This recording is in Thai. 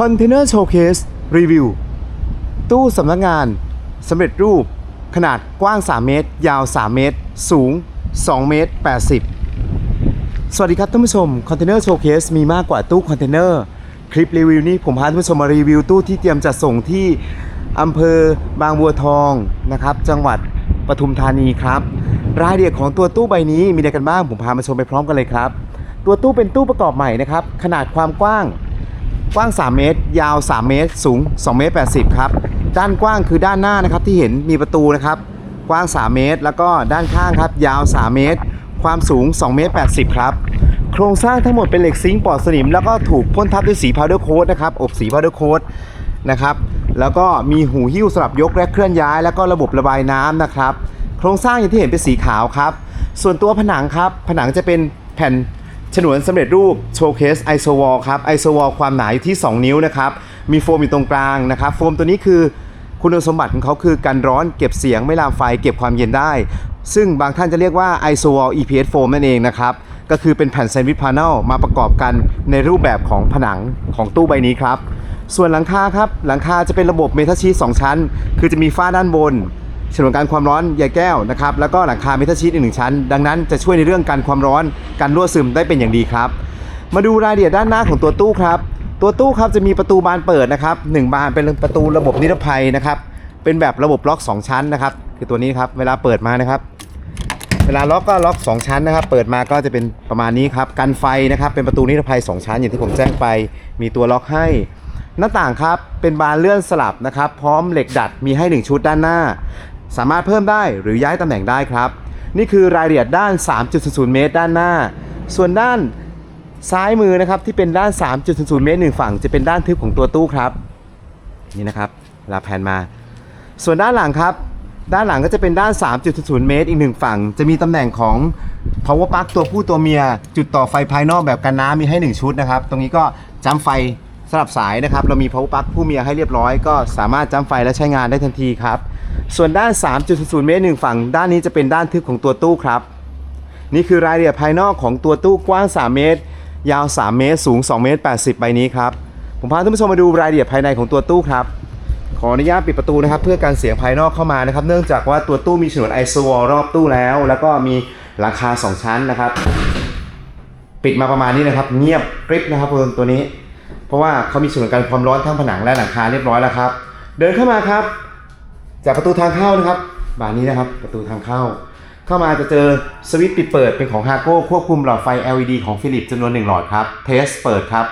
คอนเทนเนอร์โชว์เคสรีวิวตู้สำนักงานสำเร็จรูป ขนาดกว้าง 3 เมตร ยาว 3 เมตร สูง 2 เมตร 80 สวัสดีครับท่านผู้ชมคอนเทนเนอร์โชว์เคสมีมากกว่าตู้คอนเทนเนอร์คลิปรีวิวนี้ผมพาท่านผู้ชมมารีวิวตู้ที่เตรียมจะส่งที่อำเภอบางบัวทองนะครับจังหวัดปทุมธานีครับ รายละเอียดของตัวตู้ใบนี้มีอะไรกันบ้างผมพามาชมไปพร้อมกันเลยครับ ตัวตู้เป็นตู้ประกอบใหม่นะครับขนาดความกว้าง กว้าง 3 เมตร ยาว 3 เมตร สูง 2 เมตร 80 ครับ ด้านกว้างคือด้านหน้านะครับที่เห็นมีประตูนะครับ กว้าง 3 เมตร แล้วก็ด้านข้างครับ ยาว 3 เมตร ความสูง 2 เมตร 80 ครับ โครงสร้างทั้งหมดเป็นเหล็กซิงค์ปลอดสนิม แล้วก็ถูกพ่นทับด้วยสีพาวเดอร์โค้ดนะครับ อบสีพาวเดอร์โค้ดนะครับ แล้วก็มีหูหิ้วสำหรับยกและเคลื่อนย้าย แล้วก็ระบบระบายน้ำนะครับ โครงสร้างอย่างที่เห็นเป็นสีขาวครับ ส่วนตัวผนังครับ ผนังจะเป็นแผ่น ฉนวนสำเร็จรูปโชว์เคสไอโซวอลครับไอโซวอลความหนาอยู่ที่ 2 นิ้วนะครับ มีโฟมอยู่ตรงกลางนะครับ โฟมตัวนี้คือคุณสมบัติของเขาคือกันร้อนเก็บเสียงไม่ลามไฟเก็บความเย็นได้ ซึ่งบางท่านจะเรียกว่า i s o w a l EPS foam นั่นเองนะครับ ก็คือเป็นแผ่นแซนด์วิชพา n นลมาประกอบกันในรูปแบบของผนังของตู้ใบนี้ครับ ส่วนหลังคาครับ หลังคาจะเป็นระบบเมทัลชีท2ชั้น คือจะมีฝ้าด้านบน ฉนวนการความร้อนใยแก้วนะครับแล้วก็หลังคาเมทัลชีทอีกหนึ่งชั้น ดังนั้นจะช่วยในเรื่องการความร้อนการรั่วซึมได้เป็นอย่างดีครับ มาดูรายละเอียดด้านหน้าของตัวตู้ครับ ตัวตู้ครับจะมีประตูบานเปิดนะครับหนึ่งบานเป็นประตูระบบนิรภัยนะครับเป็นแบบระบบล็อก 2 ชั้นนะครับคือตัวนี้ครับเวลาเปิดมานะครับ เวลาล็อกก็ล็อก 2 ชั้นนะครับ เปิดมาก็จะเป็นประมาณนี้ครับกันไฟนะครับเป็นประตูนิรภัย 2 ชั้น อย่างที่ผมแจ้งไป มีตัวล็อกให้ หน้าต่างครับเป็นบานเลื่อนสลับนะครับ พร้อมเหล็กดัดมีให้ 1 ชุดด้านหน้า สามารถเพิ่มได้หรือย้ายตำแหน่งได้ครับ นี่คือรายละเอียดด้าน 3.00 เมตร ด้านหน้า ส่วนด้านซ้ายมือนะครับที่เป็นด้าน 3.00 เมตรหนึ่งฝั่ง จะเป็นด้านทึบของตัวตู้ครับ นี่นะครับเวลาแผนมา ส่วนด้านหลังครับ ด้านหลังก็จะเป็นด้าน3.0เมตร อีกหนึ่งฝั่ง จะมีตำแหน่งของ power plug ตัวผู้ตัวเมีย จุดต่อไฟภายนอกแบบกันน้ำมีให้ 1 ชุดนะครับ ตรงนี้ก็จ้ำไฟสลับสายนะครับ เรามี power plug ผู้เมียให้เรียบร้อย ก็สามารถจ้ำไฟและใช้งานได้ทันทีครับ ส่วนด้าน 3.0 เมตรหนึ่งฝั่ง ด้านนี้จะเป็นด้านทึบของตัวตู้ครับ นี่คือรายละเอียดภายนอกของตัวตู้กว้าง 3 เมตร ยาว 3 เมตร สูง 2 เมตร 80 ใบนี้ครับ ผมพาท่านผู้ชมมาดูรายละเอียดภายในของตัวตู้ครับ ขออนุญาตปิดประตูนะครับ เพื่อการเสียงภายนอกเข้ามานะครับ เนื่องจากว่าตัวตู้มีฉนวนไอโซวอลรอบตู้แล้ว แล้วก็มีหลังคา 2 ชั้นนะครับ ปิดมาประมาณนี้นะครับ เงียบกริบนะครับตัวนี้ เพราะว่าเขามีฉนวนกันความร้อนทั้งผนังและหลังคาเรียบร้อยแล้วครับ เดินเข้ามาครับ จากประตูทางเข้านะครับบานนี้นะครับประตูทางเข้า เข้ามาจะเจอสวิตช์ปิดเปิดเป็นของฮาโก้ควบคุมหลอดไฟ LED ของฟิลิปจำนวน1หลอดครับเทสเปิดครับ